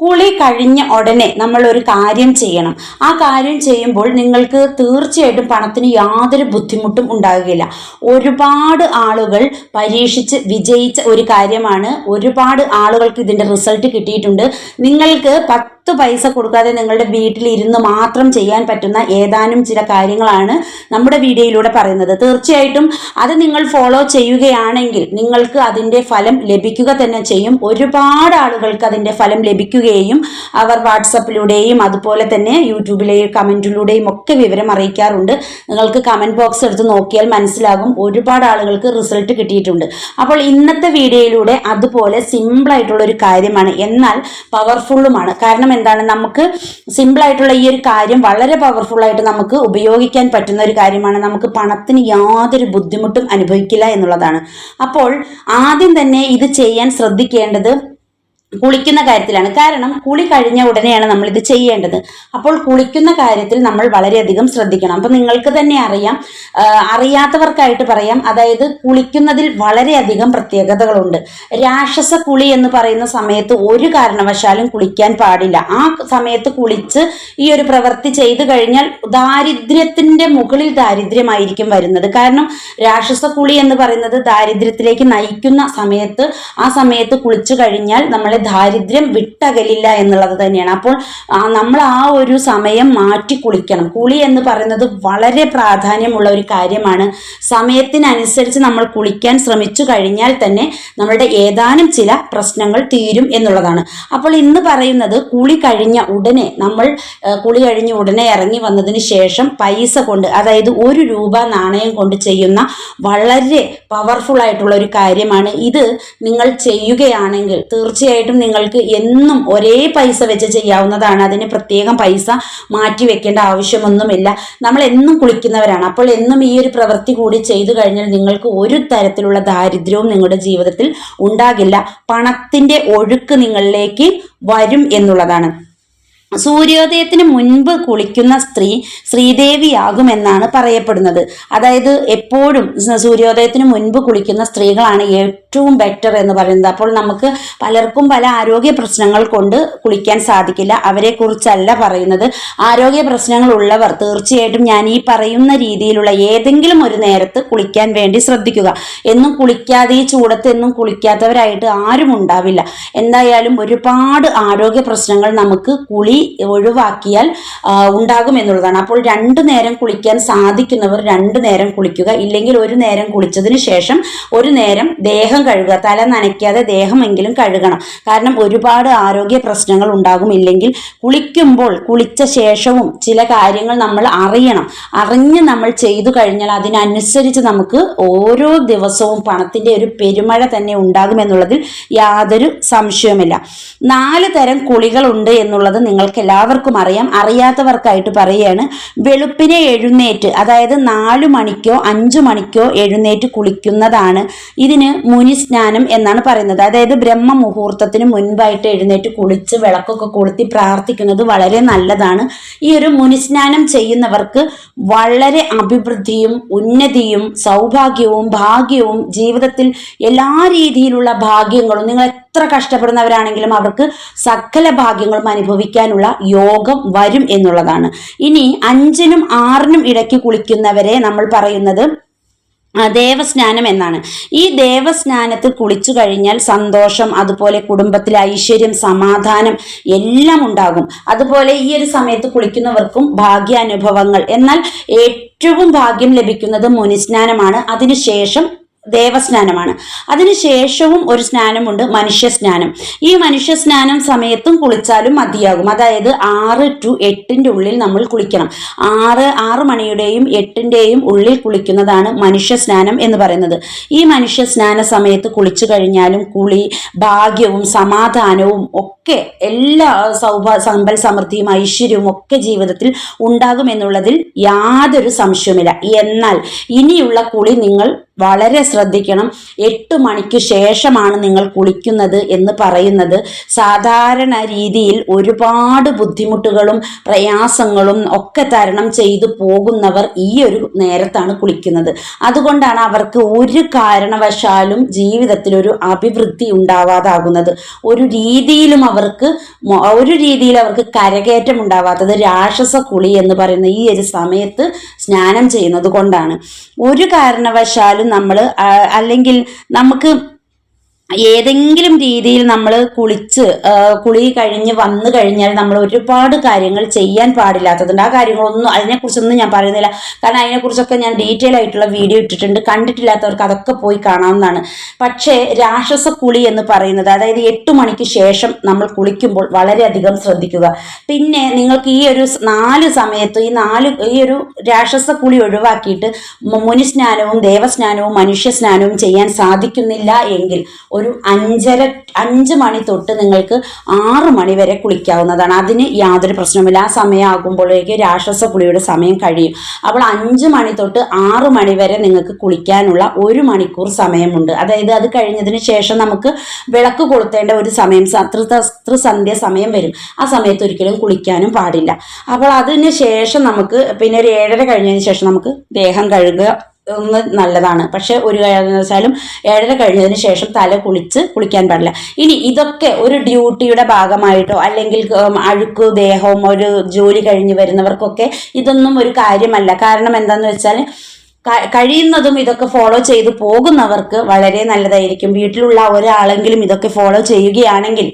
കുളി കഴിഞ്ഞ ഉടനെ നമ്മൾ ഒരു കാര്യം ചെയ്യണം. ആ കാര്യം ചെയ്യുമ്പോൾ നിങ്ങൾക്ക് തീർച്ചയായിട്ടും പണത്തിന് യാതൊരു ബുദ്ധിമുട്ടും ഉണ്ടാകുകയില്ല. ഒരുപാട് ആളുകൾ പരീക്ഷിച്ച് വിജയിച്ച ഒരു കാര്യമാണ്. ഒരുപാട് ആളുകൾക്ക് ഇതിന്റെ റിസൾട്ട് കിട്ടിയിട്ടുണ്ട്. നിങ്ങൾക്ക് പത്ത് പൈസ കൊടുക്കാതെ നിങ്ങളുടെ വീട്ടിൽ ഇരുന്ന് മാത്രം ചെയ്യാൻ പറ്റുന്ന ഏതാനും ചില കാര്യങ്ങളാണ് നമ്മുടെ വീഡിയോയിലൂടെ പറയുന്നത്. തീർച്ചയായിട്ടും അത് നിങ്ങൾ ഫോളോ ചെയ്യുകയാണെങ്കിൽ നിങ്ങൾക്ക് അതിന്റെ ഫലം ലഭിക്കുക തന്നെ ചെയ്യും. ഒരുപാട് ആളുകൾക്ക് അതിന്റെ ഫലം ലഭിക്കുകയും അവർ വാട്സപ്പിലൂടെയും അതുപോലെ തന്നെ യൂട്യൂബിലെയും കമന്റിലൂടെയും ഒക്കെ വിവരം അറിയിക്കാറുണ്ട്. നിങ്ങൾക്ക് കമന്റ് ബോക്സ് എടുത്ത് നോക്കിയാൽ മനസ്സിലാകും ഒരുപാട് ആളുകൾക്ക് റിസൾട്ട് കിട്ടിയിട്ടുണ്ട്. അപ്പോൾ ഇന്നത്തെ വീഡിയോയിലൂടെ അതുപോലെ സിമ്പിളായിട്ടുള്ള ഒരു കാര്യമാണ്. എന്നാൽ പവർഫുള്ളുമാണ് കാരണം എന്താണ്? നമുക്ക് സിമ്പിളായിട്ടുള്ള ഈ ഒരു കാര്യം വളരെ പവർഫുള്ളായിട്ട് നമുക്ക് ഉപയോഗിക്കാൻ പറ്റുന്ന ഒരു കാര്യമാണ്. നമുക്ക് പണത്തിന് യാതൊരു ബുദ്ധിമുട്ടും അനുഭവിക്കില്ല എന്നുള്ളതാണ്. അപ്പോൾ ആദ്യം തന്നെ ഇത് ചെയ്യാൻ ശ്രദ്ധിക്കേണ്ടത് കുളിക്കുന്ന കാര്യത്തിലാണ്. കാരണം കുളി കഴിഞ്ഞ ഉടനെയാണ് നമ്മൾ ഇത് ചെയ്യേണ്ടത്. അപ്പോൾ കുളിക്കുന്ന കാര്യത്തിൽ നമ്മൾ വളരെയധികം ശ്രദ്ധിക്കണം. അപ്പം നിങ്ങൾക്ക് തന്നെ അറിയാം അറിയാത്തവർക്കായിട്ട് പറയാം. അതായത് കുളിക്കുന്നതിൽ വളരെയധികം പ്രത്യേകതകളുണ്ട്. രാക്ഷസ കുളി എന്ന് പറയുന്ന സമയത്ത് ഒരു കാരണവശാലും കുളിക്കാൻ പാടില്ല. ആ സമയത്ത് കുളിച്ച് ഈ ഒരു പ്രവൃത്തി ചെയ്തു കഴിഞ്ഞാൽ ദാരിദ്ര്യത്തിന്റെ മുകളിൽ ദാരിദ്ര്യമായിരിക്കും വരുന്നത്. കാരണം രാക്ഷസ കുളി എന്ന് പറയുന്നത് ദാരിദ്ര്യത്തിലേക്ക് നയിക്കുന്ന സമയത്ത് ആ സമയത്ത് കുളിച്ചു കഴിഞ്ഞാൽ നമ്മളെ ദാരിദ്ര്യം വിട്ടകലില്ല എന്നുള്ളത് തന്നെയാണ്. അപ്പോൾ നമ്മൾ ആ ഒരു സമയം മാറ്റി കുളിക്കണം. കുളി എന്ന് പറയുന്നത് വളരെ പ്രാധാന്യമുള്ള ഒരു കാര്യമാണ്. സമയത്തിനനുസരിച്ച് നമ്മൾ കുളിക്കാൻ ശ്രമിച്ചു കഴിഞ്ഞാൽ തന്നെ നമ്മളുടെ ഏതാനും ചില പ്രശ്നങ്ങൾ തീരും എന്നുള്ളതാണ്. അപ്പോൾ ഇന്ന് പറയുന്നത് കുളി കഴിഞ്ഞ ഉടനെ നമ്മൾ കുളി കഴിഞ്ഞ ഉടനെ ഇറങ്ങി വന്നതിന് ശേഷം പൈസ കൊണ്ട് അതായത് ഒരു രൂപ നാണയം കൊണ്ട് ചെയ്യുന്ന വളരെ പവർഫുൾ ആയിട്ടുള്ള ഒരു കാര്യമാണ്. ഇത് നിങ്ങൾ ചെയ്യുകയാണെങ്കിൽ തീർച്ചയായിട്ടും നിങ്ങൾക്ക് എന്നും ഒരേ പൈസ വെച്ച് ചെയ്യാവുന്നതാണ്. അതിന് പ്രത്യേകം പൈസ മാറ്റി വെക്കേണ്ട ആവശ്യമൊന്നുമില്ല. നമ്മൾ എന്നും കുളിക്കുന്നവരാണ്. അപ്പോൾ എന്നും ഈ ഒരു പ്രവൃത്തി കൂടി ചെയ്തു കഴിഞ്ഞാൽ നിങ്ങൾക്ക് ഒരു തരത്തിലുള്ള ദാരിദ്ര്യവും നിങ്ങളുടെ ജീവിതത്തിൽ ഉണ്ടാകില്ല. പണത്തിന്റെ ഒഴുക്ക് നിങ്ങളിലേക്ക് വരും എന്നുള്ളതാണ്. സൂര്യോദയത്തിന് മുൻപ് കുളിക്കുന്ന സ്ത്രീ ശ്രീദേവിയാകുമെന്നാണ് പറയപ്പെടുന്നത്. അതായത് എപ്പോഴും സൂര്യോദയത്തിന് മുൻപ് കുളിക്കുന്ന സ്ത്രീകളാണ് ഏറ്റവും ബെറ്റർ എന്ന് പറയുന്നത്. അപ്പോൾ നമുക്ക് പലർക്കും പല ആരോഗ്യ പ്രശ്നങ്ങൾ കൊണ്ട് കുളിക്കാൻ സാധിക്കില്ല. അവരെക്കുറിച്ചല്ല പറയുന്നത്. ആരോഗ്യ പ്രശ്നങ്ങൾ ഉള്ളവർ തീർച്ചയായിട്ടും ഞാൻ ഈ പറയുന്ന രീതിയിലുള്ള ഏതെങ്കിലും ഒരു നേരത്ത് കുളിക്കാൻ വേണ്ടി ശ്രദ്ധിക്കുക. എന്നും കുളിക്കാതെ ഈ ചൂടത്ത് എന്നും കുളിക്കാത്തവരായിട്ട് ആരും ഉണ്ടാവില്ല. എന്തായാലും ഒരുപാട് ആരോഗ്യ പ്രശ്നങ്ങൾ നമുക്ക് കുളി ഒഴിവാക്കിയാൽ ഉണ്ടാകും എന്നുള്ളതാണ്. അപ്പോൾ രണ്ടു നേരം കുളിക്കാൻ സാധിക്കുന്നവർ രണ്ടു നേരം കുളിക്കുക. ഇല്ലെങ്കിൽ ഒരു നേരം കുളിച്ചതിന് ശേഷം ഒരു നേരം ദേഹം കഴുകുക തല നനയ്ക്കാതെ ദേഹമെങ്കിലും കഴുകണം. കാരണം ഒരുപാട് ആരോഗ്യ പ്രശ്നങ്ങൾ ഉണ്ടാകും ഇല്ലെങ്കിൽ കുളിക്കുമ്പോൾ കുളിച്ച ശേഷവും ചില കാര്യങ്ങൾ നമ്മൾ അറിയണം. അറിഞ്ഞ് നമ്മൾ ചെയ്തു കഴിഞ്ഞാൽ അതിനനുസരിച്ച് നമുക്ക് ഓരോ ദിവസവും പണത്തിന്റെ ഒരു പെരുമഴ തന്നെ ഉണ്ടാകുമെന്നുള്ളതിൽ യാതൊരു സംശയവുമില്ല. നാല് തരം കുളികളുണ്ട് എന്നുള്ളത് നിങ്ങൾക്ക് എല്ലാവർക്കും അറിയാം. അറിയാത്തവർക്കായിട്ട് പറയുകയാണ് വെളുപ്പിനെ എഴുന്നേറ്റ് അതായത് നാലു മണിക്കോ അഞ്ചു മണിക്കോ എഴുന്നേറ്റ് കുളിക്കുന്നതാണ് ഇതിന് മുനിസ്നാനം എന്നാണ് പറയുന്നത്. അതായത് ബ്രഹ്മ മുഹൂർത്തത്തിന് മുൻപായിട്ട് എഴുന്നേറ്റ് കുളിച്ച് വിളക്കൊക്കെ കൊളുത്തി പ്രാർത്ഥിക്കുന്നത് വളരെ നല്ലതാണ്. ഈ ഒരു മുനിസ്നാനം ചെയ്യുന്നവർക്ക് വളരെ അഭിവൃദ്ധിയും ഉന്നതിയും സൗഭാഗ്യവും ഭാഗ്യവും ജീവിതത്തിൽ എല്ലാ രീതിയിലുള്ള ഭാഗ്യങ്ങളും നിങ്ങൾ എത്ര കഷ്ടപ്പെടുന്നവരാണെങ്കിലും അവർക്ക് സകല ഭാഗ്യങ്ങളും അനുഭവിക്കാനുള്ള യോഗം വരും എന്നുള്ളതാണ്. ഇനി അഞ്ചിനും ആറിനും ഇടയ്ക്ക് കുളിക്കുന്നവരെ നമ്മൾ പറയുന്നത് ദേവസ്നാനം എന്നാണ്. ഈ ദേവസ്നാനത്തിൽ കുളിച്ചു കഴിഞ്ഞാൽ സന്തോഷം അതുപോലെ കുടുംബത്തിലെ ഐശ്വര്യം സമാധാനം എല്ലാം ഉണ്ടാകും. അതുപോലെ ഈ ഒരു സമയത്ത് കുളിക്കുന്നവർക്കും ഭാഗ്യാനുഭവങ്ങൾ. എന്നാൽ ഏറ്റവും ഭാഗ്യം ലഭിക്കുന്നത് മുനിസ്നാനമാണ്. അതിനുശേഷം ദേവസ്നാനമാണ്. അതിനുശേഷവും ഒരു സ്നാനമുണ്ട് മനുഷ്യ സ്നാനം ഈ മനുഷ്യ സ്നാനം സമയത്തും കുളിച്ചാലും മതിയാകും. അതായത് ആറ് ടു എട്ടിന്റെ ഉള്ളിൽ നമ്മൾ കുളിക്കണം. ആറ് ആറ് മണിയുടെയും എട്ടിന്റെയും ഉള്ളിൽ കുളിക്കുന്നതാണ് മനുഷ്യ സ്നാനം എന്ന് പറയുന്നത്. ഈ മനുഷ്യ സ്നാന സമയത്ത് കുളിച്ചു കഴിഞ്ഞാലും കുളി ഭാഗ്യവും സമാധാനവും ഒക്കെ എല്ലാ സൗഭ സമ്പൽ സമൃദ്ധിയും ഐശ്വര്യവും ഒക്കെ ജീവിതത്തിൽ ഉണ്ടാകുമെന്നുള്ളതിൽ യാതൊരു സംശയവുമില്ല. എന്നാൽ ഇനിയുള്ള കുളി നിങ്ങൾ വളരെ ശ്രദ്ധിക്കണം. എട്ട് മണിക്ക് ശേഷമാണ് നിങ്ങൾ കുളിക്കുന്നത് എന്ന് പറയുന്നത്. സാധാരണ രീതിയിൽ ഒരുപാട് ബുദ്ധിമുട്ടുകളും പ്രയാസങ്ങളും ഒക്കെ തരണം ചെയ്തു പോകുന്നവർ ഈ ഒരു നേരത്താണ് കുളിക്കുന്നത്. അതുകൊണ്ടാണ് അവർക്ക് ഒരു കാരണവശാലും ജീവിതത്തിൽ ഒരു അഭിവൃദ്ധി ഉണ്ടാവാതാകുന്നത്. ഒരു രീതിയിലും അവർക്ക് ഒരു രീതിയിൽ അവർക്ക് കരകയറ്റം ഉണ്ടാവാത്തത് രാക്ഷസ കുളി എന്ന് പറയുന്ന ഈ ഒരു സമയത്ത് സ്നാനം ചെയ്യുന്നത് കൊണ്ടാണ്. ഒരു കാരണവശാലും നമ്മൾ അല്ലെങ്കിൽ നമുക്ക് ഏതെങ്കിലും രീതിയിൽ നമ്മൾ കുളിച്ച് കുളി കഴിഞ്ഞ് വന്നു കഴിഞ്ഞാൽ നമ്മൾ ഒരുപാട് കാര്യങ്ങൾ ചെയ്യാൻ പാടില്ലാത്തതുണ്ട്. ആ കാര്യങ്ങളൊന്നും അതിനെക്കുറിച്ചൊന്നും ഞാൻ പറയുന്നില്ല. കാരണം അതിനെക്കുറിച്ചൊക്കെ ഞാൻ ഡീറ്റെയിൽ ആയിട്ടുള്ള വീഡിയോ ഇട്ടിട്ടുണ്ട്. കണ്ടിട്ടില്ലാത്തവർക്ക് അതൊക്കെ പോയി കാണാവുന്നതാണ്. പക്ഷേ രാക്ഷസ കുളി എന്ന് പറയുന്നത് അതായത് എട്ട് മണിക്ക് ശേഷം നമ്മൾ കുളിക്കുമ്പോൾ വളരെയധികം ശ്രദ്ധിക്കുക. പിന്നെ നിങ്ങൾക്ക് ഈ ഒരു നാല് സമയത്ത് ഈ നാല് ഈ ഒരു രാക്ഷസ കുളി ഒഴിവാക്കിയിട്ട് മുനിസ്നാനവും ദേവസ്നാനവും മനുഷ്യ സ്നാനവും ചെയ്യാൻ സാധിക്കുന്നില്ല എങ്കിൽ ഒരു അഞ്ചര അഞ്ച് മണി തൊട്ട് നിങ്ങൾക്ക് ആറ് മണി വരെ കുളിക്കാവുന്നതാണ്. അതിന് യാതൊരു പ്രശ്നവുമില്ല. ആ സമയമാകുമ്പോഴേക്ക് രാക്ഷസ പുളിയുടെ സമയം കഴിയും. അപ്പോൾ അഞ്ച് മണി തൊട്ട് ആറ് മണി വരെ നിങ്ങൾക്ക് കുളിക്കാനുള്ള ഒരു മണിക്കൂർ സമയമുണ്ട്. അതായത് അത് കഴിഞ്ഞതിന് ശേഷം നമുക്ക് വിളക്ക് കൊളുത്തേണ്ട ഒരു സമയം ത്രിസന്ധ്യ സമയം വരും. ആ സമയത്ത് ഒരിക്കലും കുളിക്കാനും പാടില്ല. അപ്പോൾ അതിന് ശേഷം നമുക്ക് പിന്നെ ഒരു ഏഴര കഴിഞ്ഞതിന് ശേഷം നമുക്ക് ദേഹം കഴുകുക നല്ലതാണ്. പക്ഷെ ഒരു കാര്യം കാരണവശാലും ഏഴര കഴിഞ്ഞതിന് ശേഷം തല കുളിച്ച് കുളിക്കാൻ പാടില്ല. ഇനി ഇതൊക്കെ ഒരു ഡ്യൂട്ടിയുടെ ഭാഗമായിട്ടോ അല്ലെങ്കിൽ അഴുക്ക് ദേഹവും ഒരു ജോലി കഴിഞ്ഞ് വരുന്നവർക്കൊക്കെ ഇതൊന്നും ഒരു കാര്യമല്ല. കാരണം എന്താന്ന് വെച്ചാൽ കഴിയുന്നതും ഇതൊക്കെ ഫോളോ ചെയ്തു പോകുന്നവർക്ക് വളരെ നല്ലതായിരിക്കും. വീട്ടിലുള്ള ഒരാളെങ്കിലും ഇതൊക്കെ ഫോളോ ചെയ്യുകയാണെങ്കിൽ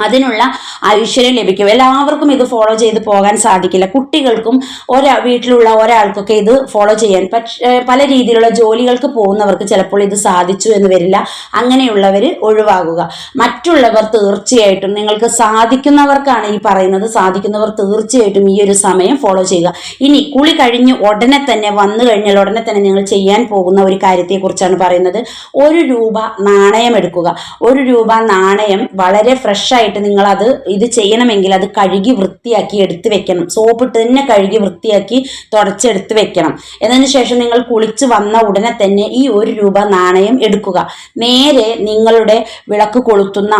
അതിനുള്ള ഐശ്വര്യം ലഭിക്കും. എല്ലാവർക്കും ഇത് ഫോളോ ചെയ്ത് പോകാൻ സാധിക്കില്ല. കുട്ടികൾക്കും ഒരാ വീട്ടിലുള്ള ഒരാൾക്കൊക്കെ ഇത് ഫോളോ ചെയ്യാൻ പക്ഷേ പല രീതിയിലുള്ള ജോലികൾക്ക് പോകുന്നവർക്ക് ചിലപ്പോൾ ഇത് സാധിച്ചു എന്ന് വരില്ല. അങ്ങനെയുള്ളവർ ഒഴിവാകുക. മറ്റുള്ളവർ തീർച്ചയായിട്ടും നിങ്ങൾക്ക് സാധിക്കുന്നവർക്കാണ് ഈ പറയുന്നത്. സാധിക്കുന്നവർ തീർച്ചയായിട്ടും ഈ ഒരു സമയം ഫോളോ ചെയ്യുക. ഇനി കുളി കഴിഞ്ഞ് ഉടനെ തന്നെ വന്നു കഴിഞ്ഞാൽ ഉടനെ തന്നെ നിങ്ങൾ ചെയ്യാൻ പോകുന്ന ഒരു കാര്യത്തെക്കുറിച്ചാണ് പറയുന്നത്. ഒരു രൂപ നാണയം എടുക്കുക. ഒരു രൂപ നാണയം വളരെ ഫ്രഷ് ആയിട്ട് നിങ്ങൾ അത് ഇത് ചെയ്യണമെങ്കിൽ അത് കഴുകി വൃത്തിയാക്കി എടുത്ത് വെക്കണം. സോപ്പിട്ട് തന്നെ കഴുകി വൃത്തിയാക്കി തുടച്ചെടുത്ത് വെക്കണം. എന്നതിന് ശേഷം നിങ്ങൾ കുളിച്ച് വന്ന ഉടനെ തന്നെ ഈ ഒരു രൂപ നാണയം എടുക്കുക. നേരെ നിങ്ങളുടെ വിളക്ക് കൊളുത്തുന്ന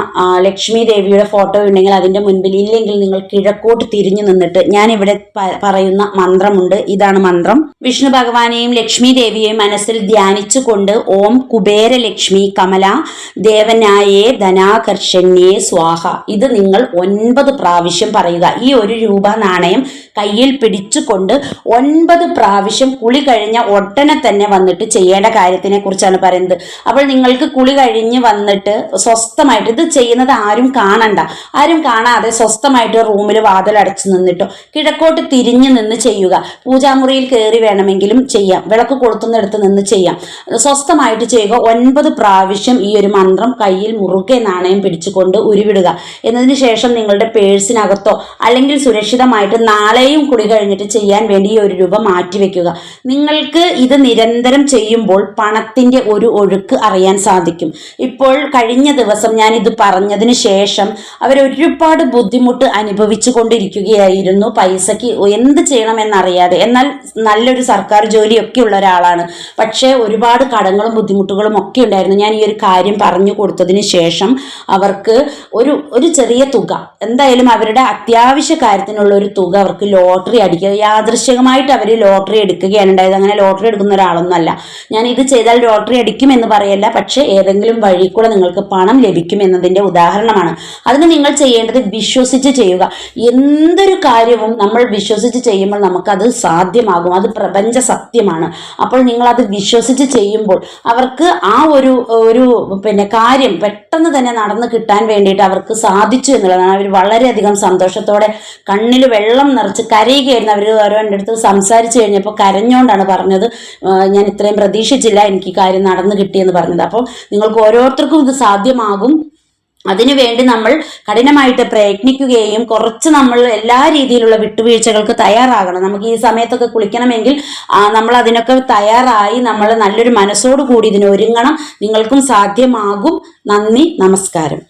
ലക്ഷ്മി ദേവിയുടെ ഫോട്ടോ ഉണ്ടെങ്കിൽ അതിന്റെ മുൻപിൽ ഇല്ലെങ്കിൽ നിങ്ങൾ കിഴക്കോട്ട് തിരിഞ്ഞു നിന്നിട്ട് ഞാൻ ഇവിടെ പറയുന്ന മന്ത്രമുണ്ട്. ഇതാണ് മന്ത്രം. വിഷ്ണു ഭഗവാനെയും ലക്ഷ്മി ദേവിയെയും മനസ്സിൽ ധ്യാനിച്ചുകൊണ്ട് ഓം കുബേരലക്ഷ്മി കമല ദേവനായേ ധനാകർഷണ്യേ സ്വാഹ. ഇത് നിങ്ങൾ ഒൻപത് പ്രാവശ്യം പറയുക. ഈ ഒരു രൂപ നാണയം കയ്യിൽ പിടിച്ചുകൊണ്ട് ഒൻപത് പ്രാവശ്യം കുളി കഴിഞ്ഞ ഉടനെ തന്നെ വന്നിട്ട് ചെയ്യേണ്ട കാര്യത്തിനെ കുറിച്ചാണ് പറയുന്നത്. അപ്പോൾ നിങ്ങൾക്ക് കുളി കഴിഞ്ഞ് വന്നിട്ട് സ്വസ്ഥമായിട്ട് ഇത് ചെയ്യുന്നത് ആരും കാണണ്ട. ആരും കാണാതെ സ്വസ്ഥമായിട്ട് റൂമിൽ വാതിലടച്ച് നിന്നിട്ടോ കിഴക്കോട്ട് തിരിഞ്ഞു നിന്ന് ചെയ്യുക. പൂജാമുറിയിൽ കയറി വേണമെങ്കിലും ചെയ്യാം. വിളക്ക് കൊളുത്തുന്നിടത്ത് നിന്ന് ചെയ്യാം. സ്വസ്ഥമായിട്ട് ചെയ്യുക. ഒൻപത് പ്രാവശ്യം ഈ ഒരു മന്ത്രം കയ്യിൽ മുറുകെ നാണയം പിടിച്ചുകൊണ്ട് ഉരുവിടുക. എന്നതിന് ശേഷം നിങ്ങളുടെ പേഴ്സിനകത്തോ അല്ലെങ്കിൽ സുരക്ഷിതമായിട്ട് നാളെയും കുടി കഴിഞ്ഞിട്ട് ചെയ്യാൻ വേണ്ടി ഈ ഒരു രൂപ മാറ്റിവെക്കുക. നിങ്ങൾക്ക് ഇത് നിരന്തരം ചെയ്യുമ്പോൾ പണത്തിന്റെ ഒരു ഒഴുക്ക് അറിയാൻ സാധിക്കും. ഇപ്പോൾ കഴിഞ്ഞ ദിവസം ഞാൻ ഇത് പറഞ്ഞതിന് ശേഷം അവർ ഒരുപാട് ബുദ്ധിമുട്ട് അനുഭവിച്ചു കൊണ്ടിരിക്കുകയായിരുന്നു. പൈസക്ക് എന്ത് ചെയ്യണമെന്നറിയാതെ. എന്നാൽ നല്ലൊരു സർക്കാർ ജോലിയൊക്കെ ഉള്ള ഒരാളാണ്. പക്ഷേ ഒരുപാട് കടങ്ങളും ബുദ്ധിമുട്ടുകളും ഒക്കെ ഉണ്ടായിരുന്നു. ഞാൻ ഈ ഒരു കാര്യം പറഞ്ഞു കൊടുത്തതിന് ശേഷം അവർക്ക് ഒരു ഒരു ചെറിയ തുക. എന്തായാലും അവരുടെ അത്യാവശ്യ കാര്യത്തിനുള്ള ഒരു തുക അവർക്ക് ലോട്ടറി അടിക്കുക യാദൃശ്ചികമായിട്ട് അവർ ലോട്ടറി എടുക്കുകയാണ് ഉണ്ടായത്. അങ്ങനെ ലോട്ടറി എടുക്കുന്ന ഒരാളൊന്നും അല്ല ഞാൻ ഇത് ചെയ്താൽ ലോട്ടറി അടിക്കും എന്ന് പറയല്ല പക്ഷേ ഏതെങ്കിലും വഴി കൂടെ നിങ്ങൾക്ക് പണം ലഭിക്കും എന്നതിന്റെ ഉദാഹരണമാണ്. അതിന് നിങ്ങൾ ചെയ്യേണ്ടത് വിശ്വസിച്ച് ചെയ്യുക. എന്തൊരു കാര്യവും നമ്മൾ വിശ്വസിച്ച് ചെയ്യുമ്പോൾ നമുക്കത് സാധ്യമാകും. അത് പ്രപഞ്ച സത്യമാണ്. അപ്പോൾ നിങ്ങൾ അത് വിശ്വസിച്ച് ചെയ്യുമ്പോൾ അവർക്ക് ആ ഒരു ഒരു പിന്നെ കാര്യം പെട്ടെന്ന് തന്നെ നടന്നു കിട്ടാൻ വേണ്ടിയിട്ട് അവർക്ക് സാധിച്ചു എന്നുള്ളതാണ് അവർ വളരെയധികം സന്തോഷത്തോടെ കണ്ണിൽ വെള്ളം നിറച്ച് കരയുകയായിരുന്നു. അവർ ഓരോ എന്റെ അടുത്ത് സംസാരിച്ചു കഴിഞ്ഞപ്പോൾ കരഞ്ഞുകൊണ്ടാണ് പറഞ്ഞത് ഞാൻ ഇത്രയും പ്രതീക്ഷിച്ചില്ല എനിക്ക് കാര്യം നടന്നു കിട്ടിയെന്ന് പറഞ്ഞത്. അപ്പോൾ നിങ്ങൾക്ക് ഓരോരുത്തർക്കും ഇത് സാധ്യമാകും. അതിനുവേണ്ടി നമ്മൾ കഠിനമായിട്ട് പ്രയത്നിക്കുകയും കുറച്ച് നമ്മൾ എല്ലാ രീതിയിലുള്ള വിട്ടുവീഴ്ചകൾക്ക് തയ്യാറാകണം. നമുക്ക് ഈ സമയത്തൊക്കെ കുളിക്കണമെങ്കിൽ നമ്മൾ അതിനൊക്കെ തയ്യാറായി നമ്മൾ നല്ലൊരു മനസ്സോടു കൂടി ഇതിന് ഒരുങ്ങണം. നിങ്ങൾക്കും സാധ്യമാകും. നന്ദി നമസ്കാരം.